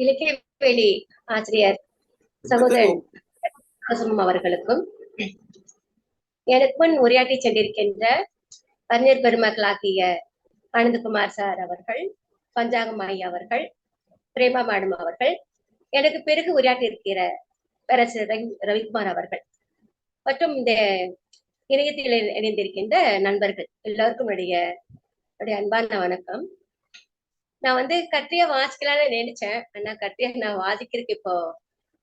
இலக்கியவேலி ஆசிரியர் சகோதரன் அவர்களுக்கும் எனக்கு முன் உரையாற்றி சென்றிருக்கின்ற அறிஞர் பெருமக்களாகிய ஆனந்தகுமார் சார் அவர்கள் பஞ்சாங்கமாயி அவர்கள் பிரேமா மேடம் அவர்கள் எனக்கு பிறகு உரையாற்றி இருக்கிற பேரரசர் ரவி- ரவிக்குமார் அவர்கள். மற்றும் இந்த இணையத்தில் இணைந்திருக்கின்ற நண்பர்கள் எல்லோருக்கும் என்னுடைய அன்பான வணக்கம். நான் வந்து கட்டிய வாசிக்கலாம்னு நினைச்சேன். ஆனா கட்டிய நான் வாசிக்கிறதுக்கு இப்போ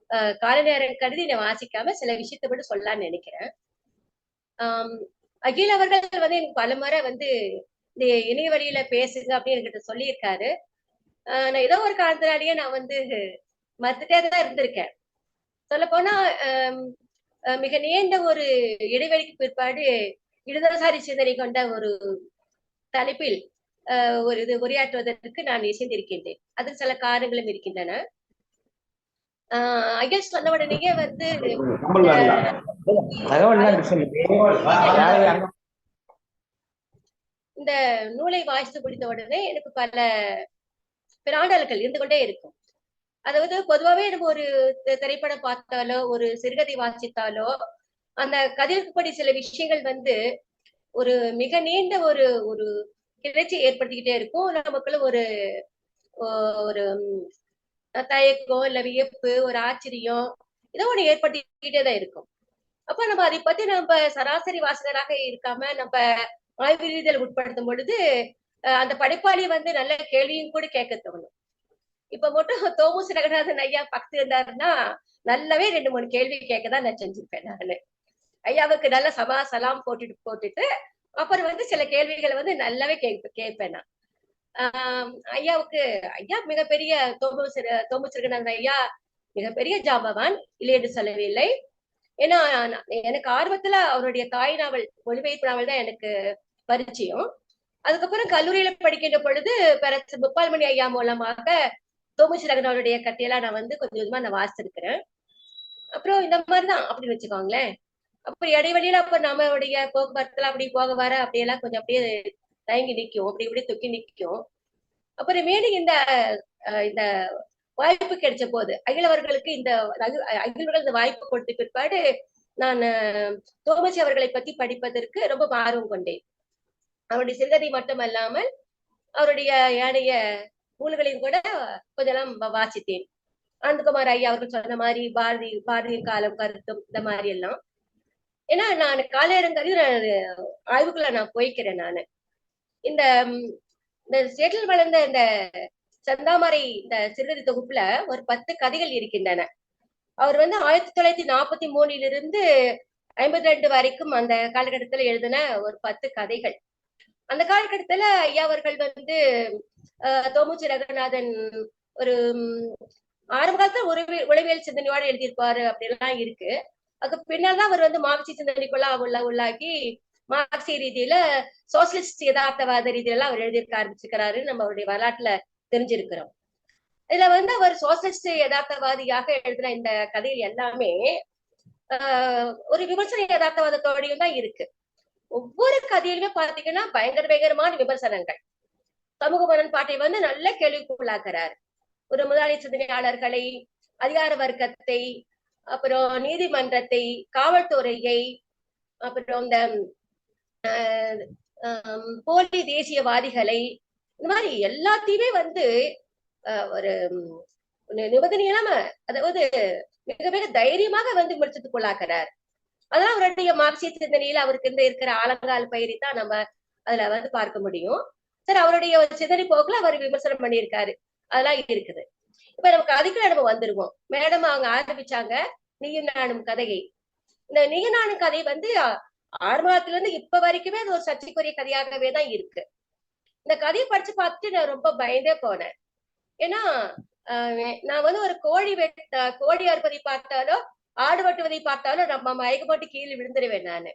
காலை கால நேரம் கருதி நான் வாசிக்காம சில விஷயத்தை மட்டும் சொல்லலாம்னு நினைக்கிறேன். ஆஹ் அகில் அவர்கள் வந்து எனக்கு பல முறை வந்து இந்த இணைய வழியில பேசுங்க அப்படின்னு என்கிட்ட சொல்லியிருக்காரு. நான் ஏதோ ஒரு காரணத்தினாலேயே நான் வந்து மறுத்துட்டே தான் இருந்திருக்கேன். சொல்ல போனா மிக நீண்ட ஒரு இடைவெளிக்கு பிற்பாடு இடதுசாரி சிந்தனை கொண்ட ஒரு தலைப்பில் ஒரு இது உரையாற்றுவதற்கு நான் இசைந்திருக்கின்றேன். அதில் சில காரணங்களும் இருக்கின்றன. அகில் சொன்ன உடனேயே வந்து இந்த நூலை வாசித்து முடித்த உடனே எனக்கு பல பிராண்டல்கள் இருந்து கொண்டே இருக்கும். அதாவது பொதுவாவே நம்ம ஒரு திரைப்படம் பார்த்தாலோ ஒரு சிறுகதை வாசித்தாலோ அந்த கதைப்படி சில விஷயங்கள் வந்து ஒரு மிக நீண்ட ஒரு ஒரு கிளர்ச்சி ஏற்படுத்திக்கிட்டே இருக்கும். நமக்குள்ள ஒரு ஓ- ஒரு தயக்கம் இல்ல வியப்பு ஒரு ஆச்சரியம் ஏதோ ஒண்ணு ஏற்படுத்திக்கிட்டே தான் இருக்கும். அப்ப நம்ம அதை பத்தி நம்ம சராசரி வாசகராக இருக்காம நம்ம ஆய்வு ரீதியில் உட்படுத்தும் பொழுது அஹ் அந்த படைப்பாளி வந்து நல்ல கேள்வியும் கூட கேட்க தோணும். இப்ப மட்டும் தோமுஸ் ரங்கநாதன் ஐயா பக்கத்து இருந்தாருன்னா நல்லாவே ரெண்டு மூணு கேள்வி கேட்க தான் நான் செஞ்சிருப்பேன் நானு. ஐயாவுக்கு நல்ல சபா சலாம் போட்டுட்டு போட்டுட்டு அப்புறம் வந்து சில கேள்விகளை வந்து நல்லாவே கேட்ப கேட்பேன் நான். ஆஹ் ஐயாவுக்கு ஐயா மிகப்பெரிய தோம்பு தோமுஸ் அந்த ஐயா மிகப்பெரிய ஜாம்பவான் இல்லை என்று சொல்லவில்லை. ஏன்னா எனக்கு ஆர்வத்துல அவருடைய தாய் நாவல் மொழிபெயர்ப்பு நாவல் தான் எனக்கு பரிச்சயம். அதுக்கப்புறம் கல்லூரியில படிக்கின்ற பொழுது பேரரசர் முப்பால்மணி ஐயா மூலமாக தோமுச்சிரகன் அவருடைய கதையெல்லாம் நான் வந்து கொஞ்சம் கொஞ்சமா நான் வாசிச்சிருக்கிறேன். அப்புறம் இந்த மாதிரிதான் அப்படின்னு வச்சுக்கோங்களேன். அப்ப இடைவெளியில அப்ப நம்மளுடைய போக்குவரத்துல அப்படி போக வர அப்படியெல்லாம் கொஞ்சம் அப்படியே தயங்கி நிக்கும். அப்படி இப்படி துக்கி நிக்கும். அப்புறம் மேலும் இந்த அஹ், இந்த வாய்ப்பு கிடைச்ச போது அகிலவர்களுக்கு இந்த அகிலவர்கள் இந்த வாய்ப்பு கொடுத்த பிற்பாடு நான் தோமசி அவர்களை பத்தி படிப்பதற்கு ரொம்ப ஆர்வம் கொண்டேன். அவருடைய சிறுகதை மட்டுமல்லாமல் அவருடைய ஏனைய நூல்களையும் கூட கொஞ்சம் வாசித்தேன். ஆனந்தகுமார் ஐயா அவர்கள் சொன்ன மாதிரி பாரதி பாரதியின் காலம் கருத்தும் இந்த மாதிரி எல்லாம். ஏன்னா நான் காலையரங்கரையும் நான் ஆய்வுக்குள்ள நான் போய்க்கிறேன் நானு. இந்த இந்த சேற்றில் வளர்ந்த இந்த சந்தாமரை இந்த சிறுகதை தொகுப்புல ஒரு பத்து கதைகள் இருக்கின்றன. அவர் வந்து ஆயிரத்தி தொள்ளாயிரத்தி நாற்பத்தி மூணிலிருந்து ஐம்பத்தி ரெண்டு வரைக்கும் அந்த காலகட்டத்துல எழுதின ஒரு பத்து கதைகள். அந்த காலகட்டத்துல ஐயா அவர்கள் வந்து தோமுச்சி ரங்கநாதன் ஒரு ஆரம்ப காலத்துல உறவி- உளவியல் சிந்தனையோட எழுதியிருப்பாரு அப்படிலாம் இருக்கு. அதுக்கு பின்னால் தான் அவர் வந்து மார்க்சி சிந்தனைக்குள்ள உள்ள உள்ளாக்கி மார்க்சிய ரீதியில சோசியலிஸ்ட் யதார்த்தவாத ரீதியில அவர் எழுதியிருக்க ஆரம்பிச்சிருக்கிறாரு நம்ம அவருடைய வரலாற்றுல தெரிஞ்சிருக்கிறோம். இதுல வந்து அவர் சோசியலிஸ்ட் யதார்த்தவாதியாக எழுதின இந்த கதைகள் எல்லாமே ஆஹ் ஒரு விமர்சன யதார்த்தவாதத்தோடையும் தான் இருக்கு. ஒவ்வொரு கதையிலுமே பாத்தீங்கன்னா பயங்கர பயங்கரமான விமர்சனங்கள். சமூக முரண்பாட்டை வந்து நல்ல கேள்விக்குள்ளாக்குறாரு. ஒரு முதலாளி சிந்தனையாளர்களை அதிகார வர்க்கத்தை அப்புறம் நீதிமன்றத்தை காவல்துறையை அப்புறம் இந்த ஆஹ் ஆஹ் போலி தேசியவாதிகளை இந்த மாதிரி எல்லாத்தையுமே வந்து ஒரு நிபந்தனை இல்லாம அதாவது மிக மிக தைரியமாக வந்து விமர்சனத்துக்குள்ளாக்குறார் அதெல்லாம் அவருடைய மார்க்சிய சிந்தனையில அவருக்கு இந்த இருக்கிற ஆலங்கால் பயிரை தான் நம்ம அதுல வந்து பார்க்க முடியும். சரி அவருடைய ஒரு சிந்தனை போக்குல அவர் விமர்சனம் பண்ணியிருக்காரு. அதெல்லாம் இருக்குது. இப்ப நம்ம அதுக்குள்ள நம்ம வந்துருவோம் மேடம் அவங்க ஆரம்பிச்சாங்க நீயும் நானும் கதையை. இந்த நீயும் நானும் கதை வந்து ஆரம்பத்துல இருந்து இப்ப வரைக்குமே அது ஒரு சர்ச்சைக்குரிய கதையாகவே தான் இருக்கு. இந்த கதையை படிச்சு பார்த்துட்டு நான் ரொம்ப பயந்தே போனேன். ஏன்னா ஆஹ் நான் வந்து ஒரு கோழி வெட்ட கோழி அறுப்பதை பார்த்தாலோ ஆடு வெட்டுவதை பார்த்தாலோ நம்ம மயக்கப்பட்டு கீழே விழுந்துருவேன் நானு.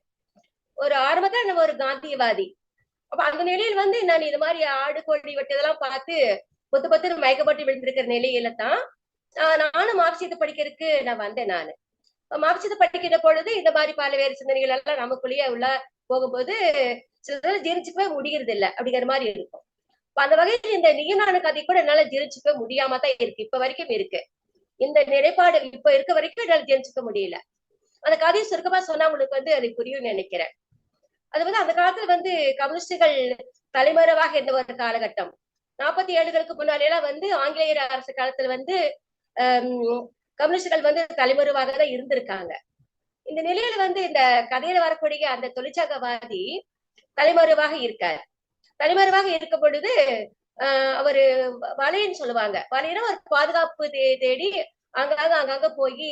ஒரு ஆரம்பத்துல நம்ம ஒரு காந்தியவாதி. அப்ப அந்த நிலையில் வந்து நான் இது மாதிரி ஆடு கோழி வெட்டதெல்லாம் பார்த்து பொத்து பொத்து மயக்கப்பட்டு விழுந்திருக்கிற நிலையில தான் ஆஹ் நானும் மார்க்சியத்தை படிக்கிறதுக்கு நான் வந்தேன் நானு. அப்ப படிக்கிற பொழுது இந்த மாதிரி பல்வேறு சிந்தனைகள் எல்லாம் நமக்குள்ளேயே உள்ள போகும்போது சிலதெல்லாம் ஜீர்ணிச்சுக்கவே முடிகிறது இல்ல அப்படிங்கிற மாதிரி இருக்கும். அந்த வகையில் இந்த நீனான கதை கூட என்னால ஜீர்ணிச்சுக்க முடியாம தான் இருக்கு இப்ப வரைக்கும் இருக்கு. இந்த நிலைப்பாடு இப்ப இருக்க வரைக்கும் என்னால ஜீர்ணிச்சுக்க முடியல. அந்த கதையை சுருக்கமா சொன்னா உங்களுக்கு வந்து அது புரியும்னு நினைக்கிறேன். அது வந்து அந்த காலத்துல வந்து கம்யூனிஸ்டுகள் தலைமறைவாக இருந்த ஒரு காலகட்டம். நாற்பத்தி ஏழுகளுக்கு முன்னாலே எல்லாம் வந்து ஆங்கிலேயர் அரசு காலத்துல வந்து ஆஹ் கம்யூனிஸ்டுகள் வந்து தலைமறைவாக தான் இருந்திருக்காங்க. இந்த நிலையில வந்து இந்த கதையில வரக்கூடிய அந்த தொழிற்சங்கவாதி தலைமறைவாக இருக்கார். தலைமறைவாக இருக்கும் பொழுது ஆஹ் அவரு வலைன்னு சொல்லுவாங்க. வலையினா ஒரு பாதுகாப்பு தேடி அங்காக அங்கங்க போய்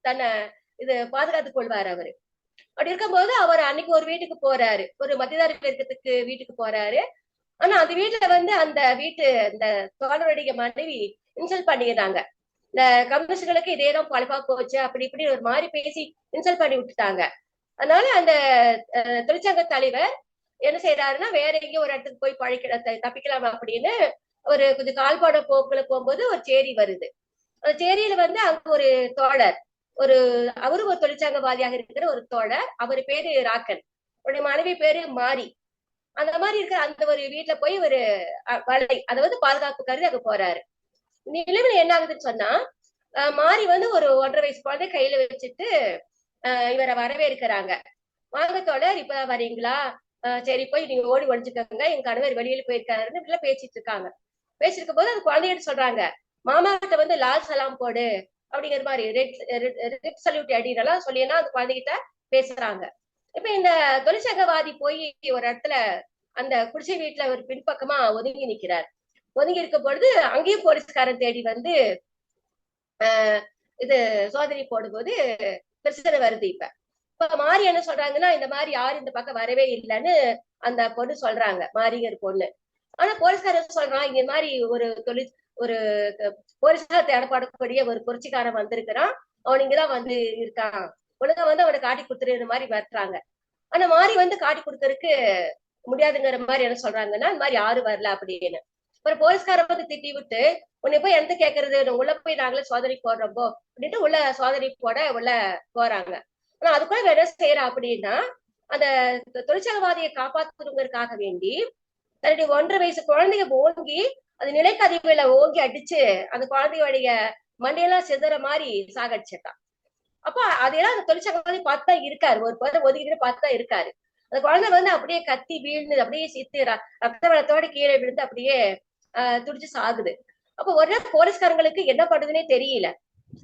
தன்னை இது பாதுகாத்துக் கொள்வார் அவரு. அப்படி இருக்கும்போது அவர் அன்னைக்கு ஒரு வீட்டுக்கு போறாரு. ஒரு மத்தியதார பெருக்கத்துக்கு வீட்டுக்கு போறாரு. ஆனா அந்த வீட்டுல வந்து அந்த வீட்டு அந்த தோழருடைய மனைவி இன்சல்ட் பண்ணிடுறாங்க இந்த கம்யூனிஸ்டுகளுக்கு இதேதான் பழப்பா போச்சு அப்படி இப்படி ஒரு மாதிரி பேசி இன்சல்ட் பண்ணி விட்டுட்டாங்க. அதனால அந்த அஹ், தொழிற்சங்க தலைவர் என்ன செய்யறாருன்னா வேற எங்கேயும் ஒரு இடத்துக்கு போய் பழிக்கிட தப்பிக்கலாம் அப்படின்னு ஒரு கொஞ்சம் கால்பாட போக்குல போகும்போது ஒரு சேரி வருது. அந்த சேரியில வந்து அங்க ஒரு தோழர் ஒரு அவரும் ஒரு தொழிற்சங்கவாதியாக இருக்கிற ஒரு தோழர் அவர் பேரு ராக்கன். அவருடைய மனைவி பேரு மாரி. அந்த மாதிரி இருக்கிற அந்த ஒரு வீட்டுல போய் ஒரு அஹ், வலை அதாவது பாதுகாப்பு கருதி அங்க போறாரு. நிலைமையில என்ன ஆகுதுன்னு சொன்னா மாறி மாரி வந்து ஒரு ஒன்றரை வயசு குழந்தை கையில வச்சுட்டு இவரை வரவேற்கிறாங்க. வாங்க தோழர் இப்பதான் வரீங்களா சரி போய் நீங்க ஓடி ஒழிஞ்சுக்கோங்க எங்க கணவர் வெளியில போயிருக்காருன்னு இப்படிலாம் பேசிட்டு இருக்காங்க. பேசிட்டு போது அந்த குழந்தைகிட்ட சொல்றாங்க? மாமாட்ட வந்து லால் சலாம் போடு அப்படிங்கிற மாதிரி ரெட் ரெட் சல்யூட் அடினெல்லாம் சொல்லினா அந்த குழந்தைகிட்ட பேசுறாங்க. இப்ப இந்த தொழிற்சங்கவாதி போய் ஒரு இடத்துல அந்த குடிசை வீட்டுல ஒரு பின்பக்கமா ஒதுங்கி நிக்கிறார். ஒதுங்கி இருக்க பொழுது அங்கேயும் போலீஸ்காரன் தேடி வந்து ஆஹ் இது சோதனை போடும்போது பிரச்சனை வருது இப்ப. இப்ப மாறி என்ன சொல்றாங்கன்னா இந்த மாதிரி யாரும் இந்த பக்கம் வரவே இல்லைன்னு அந்த பொண்ணு சொல்றாங்க மாரிங்கர் பொண்ணு. ஆனா போலீஸ்காரன் சொல்றான் இந்த மாதிரி ஒரு தொழில் ஒரு போலீஸ்கார தேடப்படக்கூடிய ஒரு புரட்சிக்காரன் வந்திருக்கிறான். அவன் இங்கதான் வந்து இருக்கான். ஒழுங்கா வந்து அவனை காட்டி கொடுத்துருந்த மாதிரி வரட்டுறாங்க ஆனா மாறி வந்து காட்டி கொடுக்கறதுக்கு முடியாதுங்கிற மாதிரி என்ன சொல்றாங்கன்னா இந்த மாதிரி யாரும் வரல அப்படின்னு. ஒரு போலீஸ்கார வந்து திட்டி விட்டு உன்னை போய் எந்த கேக்குறது? உள்ள போய் நாங்களே சோதனை போடுறப்போ அப்படின்ட்டு உள்ள சோதனை போட உள்ள போறாங்க. ஆனா அது வேற என்ன செய்யறா அப்படின்னா அந்த தொழிற்சங்கவாதியை காப்பாத்துறதுங்கிறதுக்காக வேண்டி தன்னுடைய ஒன்றரை வயசு குழந்தைய ஓங்கி அது நிலைக்கதிவுல ஓங்கி அடிச்சு அந்த குழந்தையோடைய மண்டையெல்லாம் சிதற மாதிரி சாகடிச்சிட்டான். அப்போ அதெல்லாம் அந்த தொழிற்சங்க பார்த்து தான் இருக்காரு. ஒரு பேர் ஒதுக்கிட்டு பார்த்து தான் இருக்காரு. அந்த குழந்தை வந்து அப்படியே கத்தி வீழ்ந்து அப்படியே சித்து ரத்த வளத்தோட கீழே விழுந்து அப்படியே ஆஹ் துடிச்சு சாகுது. அப்போ நாள் போலீஸ்காரங்களுக்கு என்ன பண்றதுன்னே தெரியல.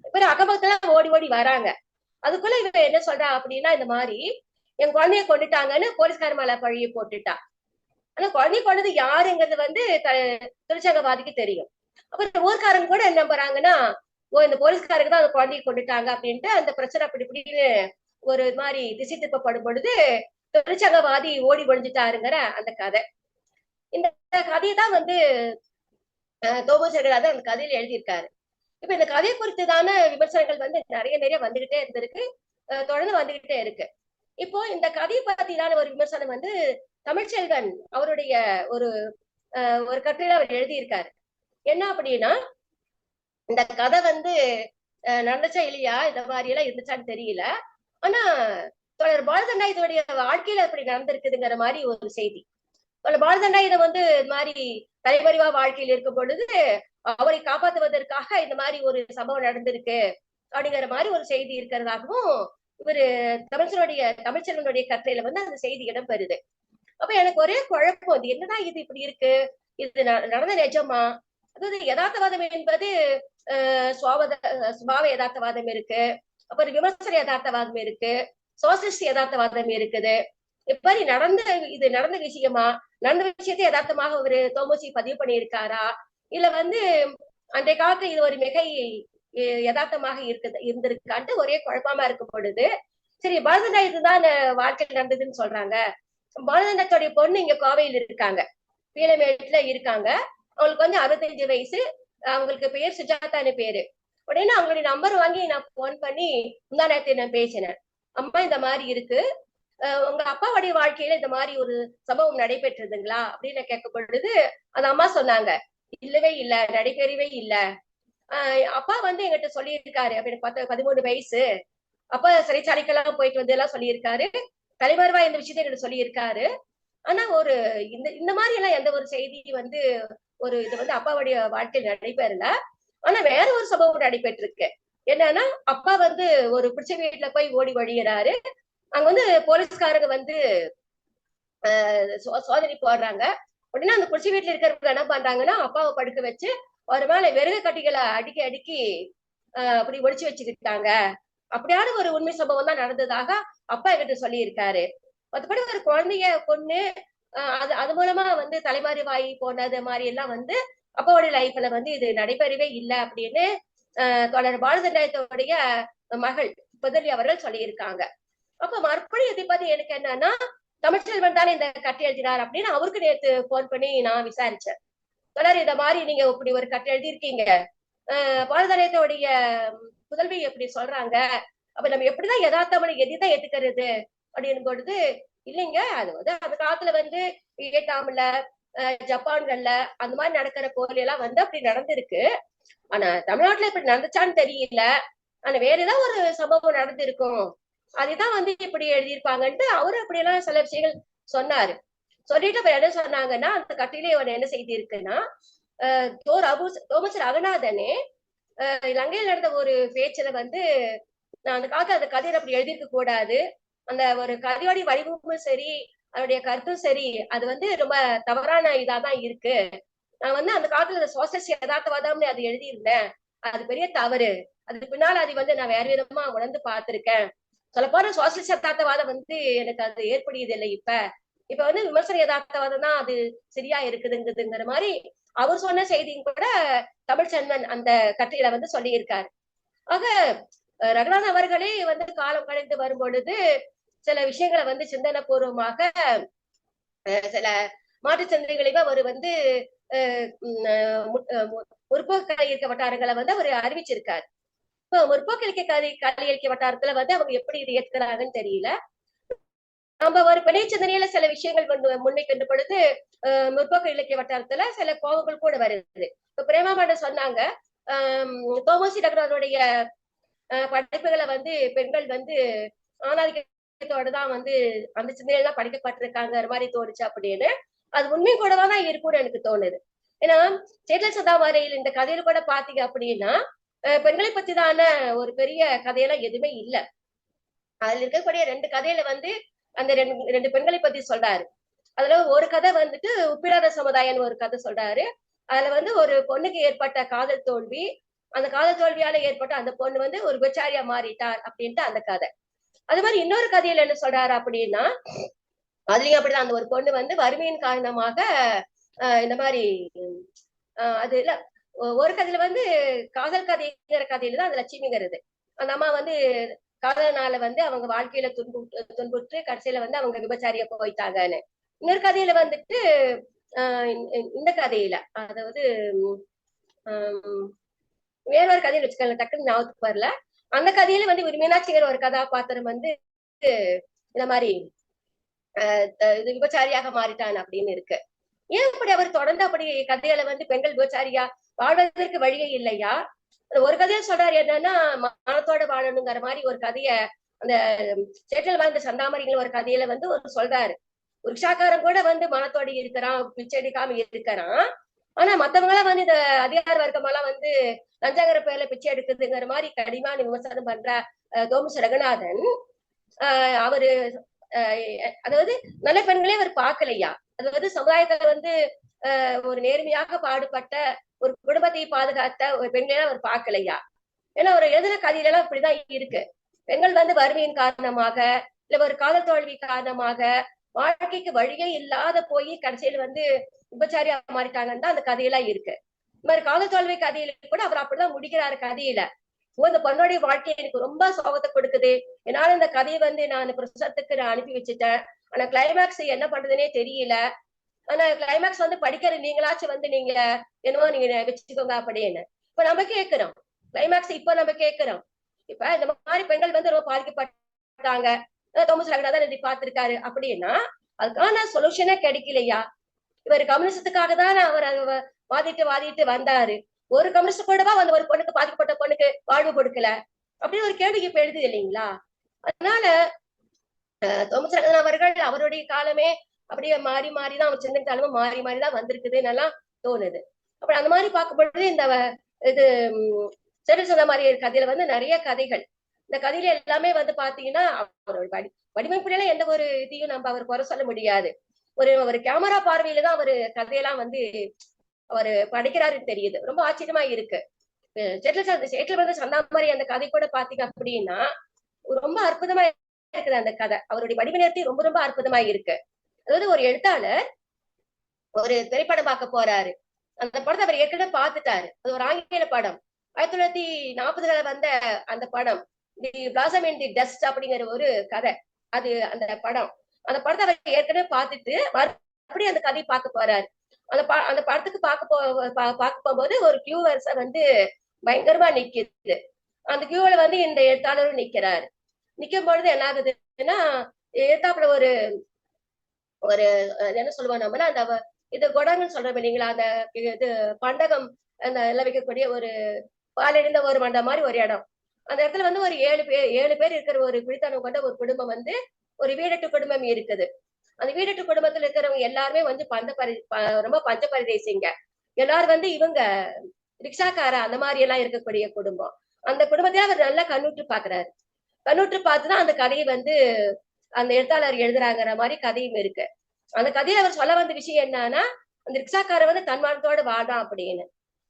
இப்ப அக்கபக்கத்துல ஓடி ஓடி வராங்க. அதுக்குள்ள இவ என்ன சொல்றா அப்படின்னா இந்த மாதிரி என் குழந்தைய கொண்டுட்டாங்கன்னு போலீஸ்கார மேல பழிய போட்டுட்டா. ஆனா குழந்தைய கொண்டது யாருங்கிறது வந்து தொழிற்சங்கவாதிக்கு தெரியும். அப்ப ஊர்க்காரங்க கூட என்ன பண்றாங்கன்னா ஓ இந்த போலீஸ்காரங்க தான் அந்த குழந்தைய கொண்டுட்டாங்க அப்படின்ட்டு அந்த பிரச்சனை அப்படி இப்படின்னு ஒரு மாதிரி திசை திருப்பப்படும் பொழுது தொழிற்சங்கவாதி ஓடி ஒழிஞ்சிட்டாருங்கிற அந்த கதை. இந்த கதையை தான் வந்து தோமசர்கள் அந்த கதையில எழுதியிருக்காரு. இப்ப இந்த கதை குறித்துதான விமர்சனங்கள் வந்து நிறைய நிறைய வந்துகிட்டே இருந்திருக்கு. தொடர்ந்து வந்துகிட்டே இருக்கு. இப்போ இந்த கதையை பத்தினால ஒரு விமர்சனம் வந்து தமிழ்ச்செல்வன் அவருடைய ஒரு அஹ் ஒரு கட்டுரையில அவர் எழுதியிருக்காரு. என்ன அப்படின்னா இந்த கதை வந்து நடந்துச்சா இல்லையா? இந்த மாதிரி எல்லாம் இருந்துச்சான்னு தெரியல. ஆனா தொடர் பாலதண்டா இதோடைய வாழ்க்கையில அப்படி நடந்திருக்குதுங்கிற மாதிரி ஒரு செய்தி. தொடர் பாலதண்டா இதை வந்து இந்த மாதிரி தலைமறைவா வாழ்க்கையில் இருக்கும் பொழுது அவரை காப்பாத்துவதற்காக இந்த மாதிரி ஒரு சம்பவம் நடந்திருக்கு அப்படிங்கிற மாதிரி ஒரு செய்தி இருக்கிறதாகவும் இவரு தமிழ்ச்சனுடைய தமிழ்ச்செல்வனுடைய கற்றையில வந்து அந்த செய்தி இடம் பெறுது அப்ப எனக்கு ஒரே குழப்பம் இது என்னதான் இது இப்படி இருக்கு? இது ந- நடந்த நிஜமா? அதாவது யதார்த்தவாதம் என்பது சுவாவத சுபாவ யதார்த்தவாதம் இருக்கு. அப்புறம் விமர்சன யதார்த்தவாதம் இருக்கு. சோசியலிஸ்ட் யதார்த்தவாதம் இருக்குது. எப்படி நடந்த இது நடந்த விஷயமா? நடந்த விஷயத்தை யதார்த்தமாக ஒரு தோமசி பதிவு பண்ணியிருக்காரா? இல்ல வந்து அன்றைய காலத்துல இது ஒரு மிகை யதார்த்தமாக இருக்குது இருந்திருக்கான்ட்டு ஒரே குழப்பமா இருக்கும் பொழுது சரி பாரதண்டா இதுதான் வாழ்க்கை வாழ்க்கையில் நடந்ததுன்னு சொல்றாங்க. பாரதண்டத்துடைய பொண்ணு இங்க கோவையில் இருக்காங்க. பீலமேட்ல இருக்காங்க. அவங்களுக்கு வந்து அறுபத்தஞ்சு வயசு. அவங்களுக்கு பேர் சுஜாதான்னு பேரு. உடனே அவங்களுடைய நம்பர் வாங்கி நான் போன் பண்ணி முந்தா நேரத்தை நான் பேசினேன். அம்மா இந்த மாதிரி இருக்கு. அஹ் உங்க அப்பாவுடைய வாழ்க்கையில இந்த மாதிரி ஒரு சம்பவம் நடைபெற்றதுங்களா அப்படின்னு கேட்க பொழுது அந்த அம்மா சொன்னாங்க இல்லவே இல்ல நடைபெறவே இல்ல. அப்பா வந்து எங்கிட்ட சொல்லியிருக்காரு. அப்படின்னு பத்து பதிமூணு வயசு. அப்பா சிறைச்சாலைக்கெல்லாம் போயிட்டு வந்து எல்லாம் சொல்லியிருக்காரு. தலைமறைவா இந்த விஷயத்த எங்கிட்ட சொல்லியிருக்காரு. ஆனா ஒரு இந்த இந்த மாதிரி எல்லாம் எந்த ஒரு செய்தி வந்து ஒரு இது வந்து அப்பாவுடைய வாழ்க்கையில் நடைபெறல. ஆனா வேற ஒரு சம்பவம் நடைபெற்று இருக்கு என்னன்னா அப்பா வந்து ஒரு பிடிச்ச வீட்டுல போய் ஓடி வழியிறாரு. அங்க வந்து போலீஸ்காரங்க வந்து ஆஹ் சோதனை போடுறாங்க. உடனே அந்த பிடிச்ச வீட்டுல இருக்கிறவங்க என்ன பண்றாங்கன்னா அப்பாவை படுக்க வச்சு ஒரு மேல வெறுக கட்டிகளை அடுக்கி அடுக்கி அப்படி ஒழிச்சு வச்சுக்கிட்டாங்க. அப்படியான ஒரு உண்மை சம்பவம் தான் நடந்ததாக அப்பா என்கிட்ட சொல்லியிருக்காரு. மற்றபடி ஒரு குழந்தைய கொண்டு அது அது மூலமா வந்து தலைமறைவாயி போனது மாதிரி எல்லாம் வந்து அப்பாவோட லைஃப்ல வந்து இது நடைபெறவே இல்லை அப்படின்னு ஆஹ் தொடர் பாரதநாயகத்தோடைய மகள் புதலி அவர்கள் சொல்லியிருக்காங்க. அப்ப மறுபடியும் இதை பத்தி எனக்கு என்னன்னா தமிழ்ச்செல்வன் தானே இந்த கட்டு எழுதினார் அப்படின்னு அவருக்கு நேத்து போன் பண்ணி நான் விசாரிச்சேன். தொடர் இந்த மாதிரி நீங்க இப்படி ஒரு கட்டு எழுதியிருக்கீங்க. ஆஹ் புதல்வி எப்படி சொல்றாங்க. அப்ப நம்ம எப்படிதான் யதார்த்தமான எதிதான் ஏத்துக்கிறது? அப்படின்னு பொழுது இல்லைங்க அது வந்து அந்த காலத்துல வந்து வியட்நாம்ல ஜப்பான்கள்ல அந்த மாதிரி நடக்கிற போர் எல்லாம் வந்து அப்படி நடந்திருக்கு. ஆனா தமிழ்நாட்டுல இப்படி நடந்துச்சான்னு தெரியல. ஆனா வேற ஏதாவது ஒரு சம்பவம் நடந்திருக்கும். அதுதான் வந்து இப்படி எழுதியிருப்பாங்கன்ட்டு அவரு அப்படியெல்லாம் சில விஷயங்கள் சொன்னாரு. சொல்லிட்டு அப்ப என்ன சொன்னாங்கன்னா அந்த கட்டிலே அவர் என்ன செய்திருக்குன்னா தோ அஹ் தோமஸ் ரகநாதனே இலங்கையில் நடந்த ஒரு பேச்சுல வந்து நான் அந்த காலத்துல அந்த கதையை அப்படி எழுதியிருக்க கூடாது. அந்த ஒரு கதையோடைய வடிவமும் சரி அதனுடைய கருத்தும் சரி அது வந்து ரொம்ப தவறான இதாதான் இருக்கு. நான் வந்து அந்த காலத்துல சோசியஸ் யதார்த்தவாதம்னு அது எழுதியிருந்தேன். அது பெரிய தவறு. அதுக்கு பின்னால அது வந்து நான் வேற விதமா உணர்ந்து பார்த்திருக்கேன். சொல்லப்போன சோசியல் யதார்த்தவாதம் வந்து எனக்கு அது ஏற்படுகிறது இல்லை இப்ப. இப்ப வந்து விமர்சன யதார்த்தவாதம் தான் அது சரியா இருக்குதுங்குதுங்கிற மாதிரி அவர் சொன்ன செய்தியும் கூட தமிழ்ச்செல்வன் அந்த கட்டுரையில வந்து சொல்லியிருக்காரு. ஆக ரகுநாத் அவர்களே வந்து காலம் கழிந்து வரும் பொழுது சில விஷயங்களை வந்து சிந்தனை பூர்வமாக சில மாற்று அவர் வந்து முற்போக்கு கலை வட்டாரங்களை வந்து அவர் அறிவிச்சிருக்காரு. இப்போ முற்போக்கு இலக்கிய கலை கலை இலக்கிய வட்டாரத்துல வந்து அவங்க எப்படி இது ஏற்கிறாங்கன்னு தெரியல. நம்ம ஒரு பிணை சிந்தனையில சில விஷயங்கள் வந்து முன்வைக்கின்ற பொழுது முற்போக்கு இலக்கிய வட்டாரத்துல சில கோபங்கள் கூட வருது. இப்ப பிரேமாபாண்ட சொன்னாங்க ஆஹ் தோமசி ரகுநாதனுடைய அஹ் படைப்புகளை வந்து பெண்கள் வந்து தான் வந்து அந்த சிந்தனையில படிக்கப்பட்டிருக்காங்க ஒரு மாதிரி தோணுச்சு அப்படின்னு. அது உண்மை கூட தான் இருக்கும்னு எனக்கு தோணுது. ஏன்னா சேட்டல் சதாவாரையில் இந்த கதையில கூட பாத்தீங்க அப்படின்னா அஹ் பெண்களை பத்திதான ஒரு பெரிய கதையெல்லாம் எதுவுமே இல்ல. அதுல இருக்கக்கூடிய ரெண்டு கதையில வந்து அந்த ரெண்டு ரெண்டு பெண்களை பத்தி சொல்றாரு. அதுல ஒரு கதை வந்துட்டு உப்பிடாத சமுதாயம்னு ஒரு கதை சொல்றாரு. அதுல வந்து ஒரு பொண்ணுக்கு ஏற்பட்ட காதல் தோல்வி அந்த காதல் தோல்வியால ஏற்பட்ட அந்த பொண்ணு வந்து ஒரு விபச்சாரியா மாறிட்டார் அப்படின்ட்டு அந்த கதை. அது மாதிரி இன்னொரு கதையில என்ன சொல்றாரு அப்படின்னா அதுலயும் அப்படிதான். அந்த ஒரு பொண்ணு வந்து வறுமையின் காரணமாக ஆஹ் இந்த மாதிரி ஆஹ் அது இல்ல. ஒரு கதையில வந்து காதல் கதைங்கிற கதையில தான் அந்த லட்சுமிங்கிறது. அந்த அம்மா வந்து காதலனால வந்து அவங்க வாழ்க்கையில துன்பு துன்புற்று கடைசியில வந்து அவங்க விபச்சாரிய போயிட்டாங்கன்னு. இன்னொரு கதையில வந்துட்டு ஆஹ் இந்த- கதையில அதாவது வேறொரு ஆஹ் ஒரு கதையில வச்சுக்கல டக்குன்னு ஞாபகத்துக்கு வரல. அந்த கதையில வந்து ஒரு மீனாட்சிங்கிற ஒரு கதாபாத்திரம் வந்து இந்த மாதிரி ஆஹ் இது விபச்சாரியாக மாறிட்டான் அப்படின்னு இருக்கு. ஏன் இப்படி அவர் தொடர்ந்து அப்படி கதையில வந்து பெண்கள் விபச்சாரியா வாழ்வதற்கு வழியே இல்லையா? ஒரு கதையை சொல்றாரு என்னன்னா மனத்தோட வாழணுங்கிற மாதிரி ஒரு கதைய அந்த சேற்றல் வாழ்ந்த சந்தாமரிகள் ஒரு கதையில வந்து ஒரு சொல்றாரு. ஒரு ரிக்ஷாக்காரன் கூட வந்து மனத்தோட இருக்கிறான் பிச்சடிக்காம இருக்கிறான். ஆனா மத்தவங்க எல்லாம் வந்து இந்த அதிகார வர்க்கம் எல்லாம் வந்து லஞ்சங்கிற பேர்ல பிச்சை எடுக்குதுங்கிற மாதிரி கடிமான விமர்சனம் பண்ற அஹ், தோமஸ் ரகுநாதன் ஆஹ் அவரு ஆஹ் அதாவது நல்ல பெண்களே அவர் பார்க்கலையா? அதாவது சமுதாயத்துல வந்து ஆஹ் ஒரு நேர்மையாக பாடுபட்ட ஒரு குடும்பத்தை பாதுகாத்த ஒரு பெண்களை அவர் பார்க்கலையா? ஏன்னா ஒரு எழுதின கதையில எல்லாம் இப்படிதான் இருக்கு. பெண்கள் வந்து வறுமையின் காரணமாக இல்ல ஒரு காதல் தோல்வி காரணமாக வாழ்க்கைக்கு வழியே இல்லாத போய் கடைசியில வந்து உபச்சாரியா மாறிட்டாங்கன்னு தான் அந்த கதையெல்லாம் இருக்கு. இந்த மாதிரி காதல் தோல்வி கதையில கூட அவர் அப்படிதான் முடிக்கிறாரு கதையில. ஓ இந்த பொண்ணுடைய வாழ்க்கை எனக்கு ரொம்ப சோகத்தை கொடுக்குது. என்னால இந்த கதையை வந்து நான் பிரசத்துக்கு நான் அனுப்பி வச்சுட்டேன். ஆனா கிளைமேக்ஸ் என்ன பண்றதுனே தெரியல. ஆனா கிளைமேக்ஸ் வந்து படிக்கிற நீங்களாச்சும் வந்து நீங்க என்னவோ நீங்க வச்சுக்கோங்க அப்படின்னு. இப்ப நம்ம கேக்குறோம் கிளைமேக்ஸ் இப்ப நம்ம கேக்குறோம் இப்ப இந்த மாதிரி பெண்கள் வந்து ரொம்ப பாதிக்கப்பட்டாங்க. அஹ் தோமஸ் ரங்கநாதன் பார்த்திருக்காரு அப்படின்னா அதுக்கான சொல்யூஷனே கிடைக்கலையா? இவர் கம்யூனிசத்துக்காக தான் அவர் வாதிட்டு வாதிட்டு வந்தாரு. ஒரு கம்யூனிஸ்ட் கூடவா அந்த ஒரு பொண்ணுக்கு பாதிக்கப்பட்ட பொண்ணுக்கு வாழ்வு கொடுக்கல? அப்படின்னு ஒரு கேள்வி இப்ப எழுது இல்லைங்களா? அதனால அஹ் அவர்கள் அவருடைய காலமே அப்படியே மாறி மாறி தான் அவர் சிந்தனைத்தாலும் மாறி மாறி தான் வந்திருக்குதுன்னு எல்லாம் தோணுது. அப்புறம் அந்த மாதிரி பார்க்கும் பொழுது இந்த இது செடில் சொன்ன மாதிரி கதையில வந்து நிறைய கதைகள். இந்த கதையில எல்லாமே வந்து பாத்தீங்கன்னா அவரோட வடி வடிவமைப்புல எந்த ஒரு இதையும் நம்ம அவர் குறை சொல்ல முடியாது. ஒரு ஒரு கேமரா பார்வையில தான் அவர் கதையெல்லாம் வந்து அவரு படிக்கிறாருன்னு தெரியுது. ரொம்ப ஆச்சரியமா இருக்கு. அஹ் செட்டில் வந்து சந்தா மாதிரி அந்த கதை கூட பாத்தீங்க அப்படின்னா ரொம்ப அற்புதமா இருக்குது அந்த கதை. அவருடைய வடிவநேர்த்தி ரொம்ப ரொம்ப அற்புதமா இருக்கு. அதாவது ஒரு எழுத்தாளர் ஒரு திரைப்படம் பார்க்க போறாரு. அந்த படத்தை அவர் ஏற்கனவே பார்த்துட்டாரு. அது ஒரு ஆங்கில படம். ஆயிரத்தி தொள்ளாயிரத்தி நாற்பதுல வந்த அந்த படம் தி பிளாசம் இன் தி டஸ்ட் அப்படிங்கிற ஒரு கதை. அது அந்த படம். அந்த படத்தை அவர் ஏற்கனவே பார்த்துட்டு மறுபடியும் அந்த கதையை பார்க்க போறாரு. அந்த ப அந்த படத்துக்கு பார்க்க போ பா- பார்க்க போகும்போது ஒரு கியூ வந்து பயங்கரமா நிக்குது. அந்த கியூவில வந்து இந்த எழுத்தாளரும் நிக்கிறாரு. நிக்கும் பொழுது என்ன ஆகுதுன்னா எழுத்தாப்புல ஒரு ஒரு என்ன சொல்லுவோம் நம்மனா அந்த இது குடங்கன்னு சொல்றோம் இல்லைங்களா? அந்த இது பண்டகம் அந்த எல்லாம் வைக்கக்கூடிய ஒரு பாலடைந்த ஒரு மண்டம் மாதிரி ஒரு இடம். அந்த இடத்துல வந்து ஒரு ஏழு பேர் ஏழு பேர் இருக்கிற ஒரு குடித்தனம் கொண்ட ஒரு குடும்பம் வந்து ஒரு வீடட்டு குடும்பம் இருக்குது. அந்த வீடட்டு குடும்பத்துல இருக்கிறவங்க எல்லாருமே வந்து பந்த பரி ரொம்ப பஞ்ச பரிதேசிங்க எல்லாரும் வந்து இவங்க ரிக்ஷாக்கார அந்த மாதிரி எல்லாம் இருக்கக்கூடிய குடும்பம். அந்த குடும்பத்தையே அவர் நல்லா கண்ணுற்று பாக்குறாரு. கண்ணுற்று பார்த்துதான் அந்த கதையை வந்து அந்த எழுத்தாளர் எழுதுறாங்கிற மாதிரி கதையும் இருக்கு. அந்த கதையில அவர் சொல்ல வந்த விஷயம் என்னன்னா அந்த ரிக்ஷாக்காரர் வந்து தன்மானத்தோட வாடான் அப்படின்னு.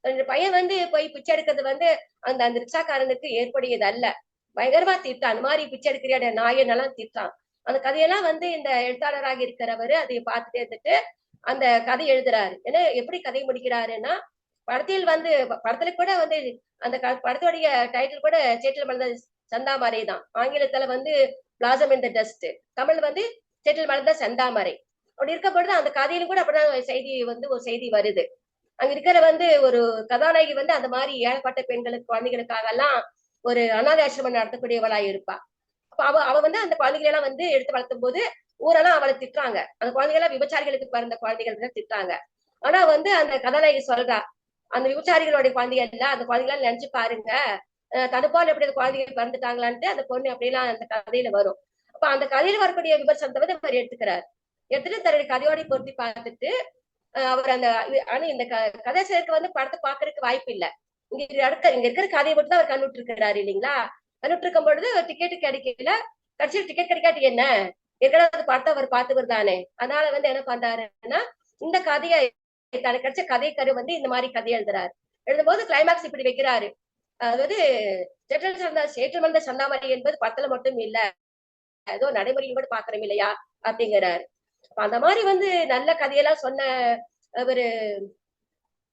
அந்த பையன் வந்து போய் பிச்சை எடுக்கிறது வந்து அந்த அந்த ரிக்ஷாக்காரனுக்கு ஏற்புடையது அல்ல பயங்கரமா திட்டான். அந்த மாதிரி பிச்சை எடுக்கிறியாட நாயனெல்லாம் திட்டான்? அந்த கதையெல்லாம் வந்து இந்த எழுத்தாளராக இருக்கிறவர் அதை பார்த்துட்டே இருந்துட்டு அந்த கதை எழுதுறாரு. ஏன்னா எப்படி கதை முடிக்கிறாருன்னா படத்தில் வந்து படத்துல கூட வந்து அந்த படத்துடைய டைட்டில் கூட சேற்றில் மலர்ந்த சந்தாமரை தான். ஆங்கிலத்துல வந்து blossom in the dust Tamil வந்து சேற்றில் மலர்ந்த சந்தாமரை அப்படி இருக்க பொழுது அந்த கதையிலும் கூட அப்படிதான் செய்தி வந்து ஒரு செய்தி வருது. அங்க இருக்கிற வந்து ஒரு கதாநாயகி வந்து அந்த மாதிரி ஏழப்பட்ட பெண்களுக்கு குழந்தைகளுக்காக எல்லாம் ஒரு அனாதை ஆசிரமம் நடத்தக்கூடியவளா இருப்பா அவ அவ வந்து அந்த குழந்தைகளை எல்லாம் வந்து எடுத்து வளர்த்தும் போது ஊரெல்லாம் அவளை திட்டுறாங்க. அந்த குழந்தைகள் எல்லாம் விபச்சாரிகளுக்கு பிறந்த குழந்தைகள் தான் திட்டுறாங்க. ஆனா வந்து அந்த கதாநாயகி சொல்றா அந்த விபச்சாரிகளுடைய குழந்தைகள் இல்ல அந்த குழந்தைகள் எல்லாம் நினைச்சு பாருங்க. தடுப்பால் எப்படி அந்த குழந்தைகள் பிறந்துட்டாங்களான்ட்டு அந்த பொண்ணு அப்படிலாம் அந்த கதையில வரும். அப்ப அந்த கதையில வரக்கூடிய விமர்சனத்தை வந்து அவர் எடுத்துக்கிறார். எடுத்துட்டு தன்னுடைய கதையோட பொருத்தி பார்த்துட்டு அஹ் அவர் அந்த ஆனா இந்த க- கதை சேர்க்க வந்து படத்தை பாக்குறதுக்கு வாய்ப்பு இல்லை. இங்க இருக்க இங்க இருக்கிற கதையை மட்டும் தான் அவர் கண்டுட்டு இருக்கிறாரு இல்லைங்களா? கண்ணுட்டு இருக்கும் பொழுது டிக்கெட் கிடைக்கல. கடைசியில் டிக்கெட் கிடைக்காட்டி என்ன? ஏற்கனவே அந்த அவர் பார்த்தவர் தானே. அதனால வந்து என்ன பண்றாருன்னா இந்த கதையை தனக்கு கிடைச்ச கதை கரு வந்து இந்த மாதிரி கதை எழுதுறாரு. எழுதும்போது கிளைமேக்ஸ் இப்படி வைக்கிறாரு. அதாவது செட்டில் சந்தா சேற்றில் வந்த என்பது படத்துல மட்டும் இல்ல. ஏதோ நடைமுறையில் கூட பாக்குறோம் இல்லையா? அப்படிங்கிறாரு. அந்த மாதிரி வந்து நல்ல கதையெல்லாம் சொன்ன அவரு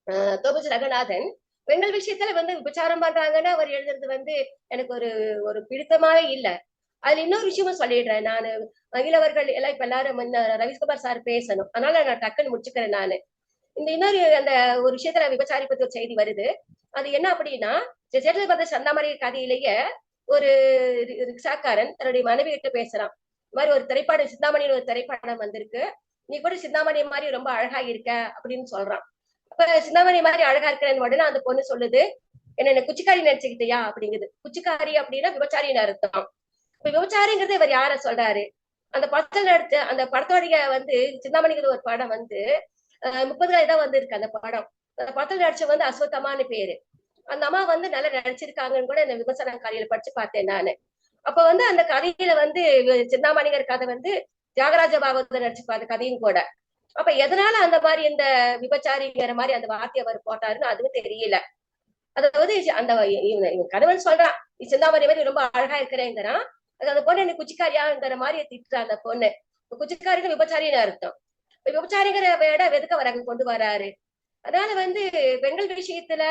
தோபஜ் தோபுஜ் ரங்கநாதன் பெண்கள் விஷயத்துல வந்து விபச்சாரம் பண்றாங்கன்னு அவர் எழுதுறது வந்து எனக்கு ஒரு ஒரு பிடித்தமாவே இல்ல. அதுல இன்னொரு விஷயமும் சொல்லிடுறேன். நானு மகிழவர்கள் எல்லாம் இப்ப எல்லாரும் முன்ன சார் பேசணும். அதனால நான் டக்குன்னு முடிச்சுக்கிறேன் நானு. இந்த இன்னொரு அந்த ஒரு விஷயத்துல விபச்சாரி பத்தி ஒரு செய்தி வருது. அது என்ன அப்படின்னா ஜெஜல் பத சந்தாமரை கதையிலேயே ஒரு ரி- ரிக்ஷாக்காரன் தன்னுடைய மனைவி கிட்ட பேசுறான். இந்த மாதிரி ஒரு திரைப்படம் சிந்தாமணின்னு ஒரு திரைப்படம் வந்திருக்கு. நீ கூட சிந்தாமணி மாதிரி ரொம்ப அழகா இருக்க அப்படின்னு சொல்றான். அப்ப சிந்தாமணி மாதிரி அழகா இருக்கிறேன்னு உடனே அந்த பொண்ணு சொல்லுது என்ன என்ன குச்சிக்காரி நினைச்சுக்கிட்டியா? அப்படிங்குது. குச்சிக்காரி அப்படின்னா விபச்சாரின்னு அர்த்தம். இப்ப விபச்சாரிங்கிறது இவர் யார சொல்றாரு? அந்த படத்துல எடுத்து அந்த படத்தோடைய வந்து சிந்தாமணிங்கிற ஒரு படம் வந்து முப்பது தான் தான் வந்திருக்கு அந்த படம். அந்த படத்துல நடிச்ச வந்து அஸ்வத்தமான்னு பேரு. அந்த அம்மா வந்து நல்லா நடிச்சிருக்காங்கன்னு கூட இந்த விமர்சன கதையில படிச்சு பார்த்தேன் நானு. அப்ப வந்து அந்த கதையில வந்து வி- கதை வந்து தியாகராஜ பாகவதர் நடிச்சிருப்பா அந்த கதையும் கூட. அப்ப எதனால அந்த மாதிரி இந்த விபச்சாரிங்கிற மாதிரி அந்த வார்த்தையை அவர் போட்டாருன்னு அதுவும் தெரியல. அதாவது அந்த கணவன் சொல்றான் சிந்தாமணி மாதிரி ரொம்ப அழகா இருக்கிறேங்கிறான். அது அந்த பொண்ணு எனக்கு குச்சிக்காரியாங்கிற மாதிரி திட்டுறா அந்த பொண்ணு. குச்சிக்காரின்னு விபச்சாரின்னு அர்த்தம். விபச்சாரிங்கிற இடம் வெதுக்க வராங்க கொண்டு வராரு. அதனால வந்து பெண்கள் விஷயத்துல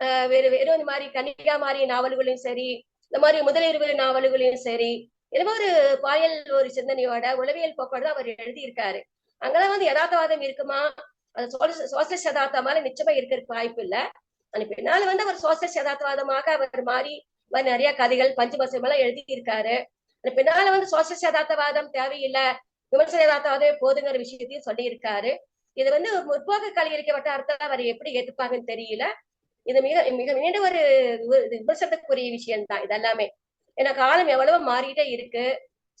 ஆஹ் வெறும் இந்த மாதிரி கன்னிகா மாதிரி நாவல்களையும் சரி இந்த மாதிரி முதலிரவு நாவல்களையும் சரி என்னமோ ஒரு பாயல் ஒரு சிந்தனையோட உளவியல் போக்கோட தான் அவர் எழுதியிருக்காரு. அங்கதான் வந்து யதார்த்தவாதம் இருக்குமா? அது சோசியல் யதார்த்தமால நிச்சயமா இருக்கிறதுக்கு வாய்ப்பு இல்ல. ஆனா பின்னால வந்து அவர் சோசியல் யதார்த்தவாதமாக அவர் மாறி நிறைய கதைகள் பஞ்சமசம் எல்லாம் எழுதியிருக்காரு. அந்த பின்னால வந்து சோசியல் யதார்த்தவாதம் தேவையில்லை விமர்சன யதார்த்தவாதமே போதுங்கிற விஷயத்தையும் சொல்லியிருக்காரு. இது வந்து ஒரு முற்போக்கு கலையறிக்கை வட்டாரத்தை அவர் எப்படி ஏத்துப்பாங்கன்னு தெரியல. இது மிக மிக நீண்ட ஒரு விமர்சனத்துக்குரிய விஷயம் தான் இதெல்லாமே. ஏன்னா காலம் எவ்வளவோ மாறிட்டே இருக்கு.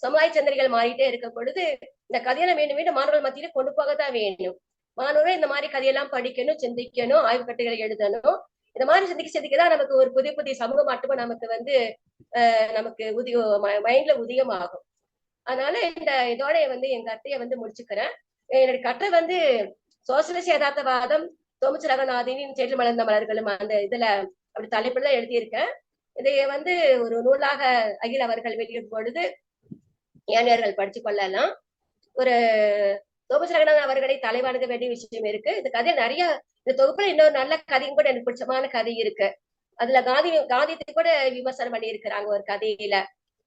சமுதாய சிந்தனைகள் மாறிட்டே இருக்கும் பொழுது இந்த கதையெல்லாம் மீண்டும் மீண்டும் மாணவர்கள் மத்தியில கொண்டு போகத்தான் வேணும். மாணவர்கள் இந்த மாதிரி கதையெல்லாம் படிக்கணும் சிந்திக்கணும் ஆய்வு கட்டுகளை எழுதணும். இந்த மாதிரி சிந்திக்க சிந்திக்கதான் நமக்கு ஒரு புதிய புதிய சமூக மாற்றமும் நமக்கு வந்து நமக்கு உதய மைண்ட்ல உதயமாகும். அதனால இந்த இதோட வந்து என் அத்தைய வந்து முடிச்சுக்கிறேன். என்னுடைய கட்டை வந்து சோசியலிச யதார்த்தவாதம் தோமச்சு ரகநாதினின் சேற்று மலர்ந்த மலர்களும் அந்த இதுல அப்படி தலைப்புல எழுதியிருக்கேன். இதைய வந்து ஒரு நூலாக அகில் அவர்கள் வெளியிடும் பொழுது ஏனையர்கள் படிச்சு கொள்ளலாம். ஒரு தோமஸ் அவர்களை தலைவணங்க வேண்டிய விஷயம் இருக்கு. இந்த கதை நிறைய இந்த தொகுப்புல இன்னொரு நல்ல கதையும் கூட எனக்கு பிடிச்சமான கதை இருக்கு. அதுல காந்தி காந்தியத்தை கூட விமர்சனம் பண்ணி இருக்கிறாங்க ஒரு கதையில.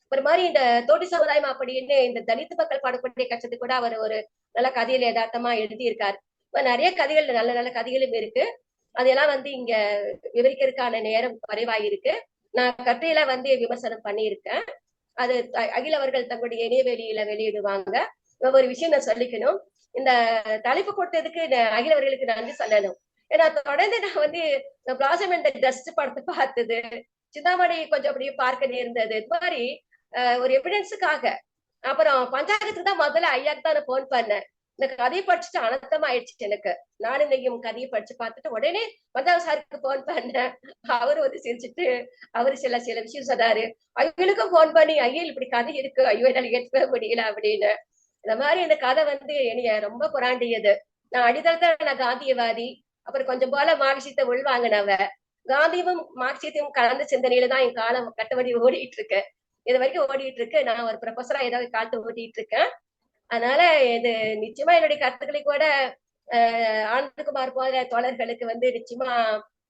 ஒரு மாதிரி இந்த தோட்டி சமுதாயம் அப்படின்னு இந்த தலித் மக்கள் பாடக்கூடிய கட்சத்தை கூட அவர் ஒரு நல்ல கதையில யதார்த்தமா எழுதியிருக்காரு. நிறைய கதைகள் நல்ல நல்ல கதைகளும் இருக்கு. அதெல்லாம் வந்து இங்க விவரிக்கிறதுக்கான நேரம் குறைவாயிருக்கு. நான் கதையில வந்து விமர்சனம் பண்ணியிருக்கேன். அது அகில அவர்கள் தங்களுடைய இணையவெளியில வெளியிடுவாங்க. ஒரு விஷயம் நான் சொல்லிக்கணும். இந்த தலைப்பு கொடுத்ததுக்கு அகிலவர்களுக்கு நன்றி சொல்லணும். ஏன்னா தொடர்ந்து நான் வந்து பிளாசம் இந்த டஸ்ட் படத்தை பார்த்தது. சிந்தாமணி கொஞ்சம் அப்படியே பார்க்க நேர்ந்தது. இது மாதிரி ஒரு எவிடன்ஸுக்காக அப்புறம் பஞ்சாயத்துக்கு தான் முதல்ல ஐயாக்கு தான் நான் போன் பண்ணேன். இந்த கதையை படிச்சுட்டு அனர்த்தம் ஆயிடுச்சு எனக்கு. நானும் இன்னைக்கு கதையை படிச்சு பார்த்துட்டு உடனே பஞ்சாப் சாருக்கு போன் பண்ணேன். அவரு வந்து சிரிச்சுட்டு அவரு சில சில விஷயம் சொன்னாரு. அவங்களுக்கும் போன் பண்ணி ஐயோ இப்படி கதை இருக்கு. ஐயோ என்னால ஏற்றுக்க முடியல அப்படின்னு. இந்த மாதிரி இந்த கதை வந்து என்னைய ரொம்ப புராண்டியது. நான் அடித்தளத்துல நான் காந்தியவாதி. அப்புறம் கொஞ்சம் போல மார்க்சியத்தை உள்வாங்கினவ. காந்தியும் மார்க்சியத்தையும் கலந்த சிந்தனையில தான் என் காலம் கட்டபடி ஓடிட்டு இருக்கு. இது வரைக்கும் ஓடிட்டு இருக்கு. நான் ஒரு ப்ரொஃபஸரா ஏதாவது காத்து ஓட்டிட்டு இருக்கேன். அதனால இது நிச்சயமா என்னுடைய கருத்துக்களை கூட ஆனந்தகுமார் போன்ற தோழர்களுக்கு வந்து நிச்சயமா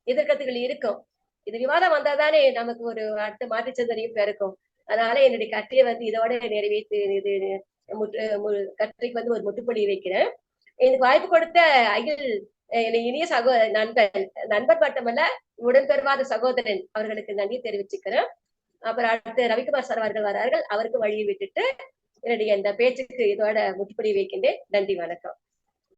எதிர்கருத்துகள் இருக்கும். இது விவாதம் வந்தாதானே நமக்கு ஒரு அடுத்த மாற்று சிந்தனையும் பெருக்கும் அதனால என்னுடைய கற்றையை வந்து இதோட நிறைவேற்றி இது கற்றைக்கு வந்து ஒரு முட்டுப்படி வைக்கிறேன். எனக்கு வாய்ப்பு கொடுத்த அகில் இனிய சகோ நண்பன் நண்பன் மட்டுமல்ல உடன்பெறுவாத சகோதரன் அவர்களுக்கு நன்றி தெரிவிச்சுக்கிறேன். அப்புறம் அடுத்து ரவிக்குமார் சார் அவர்கள் வரார்கள் அவருக்கு வழியை விட்டுட்டு என்னுடைய இந்த பேச்சுக்கு இதோட முற்றுப்படி வைக்கின்றேன். நன்றி வணக்கம்.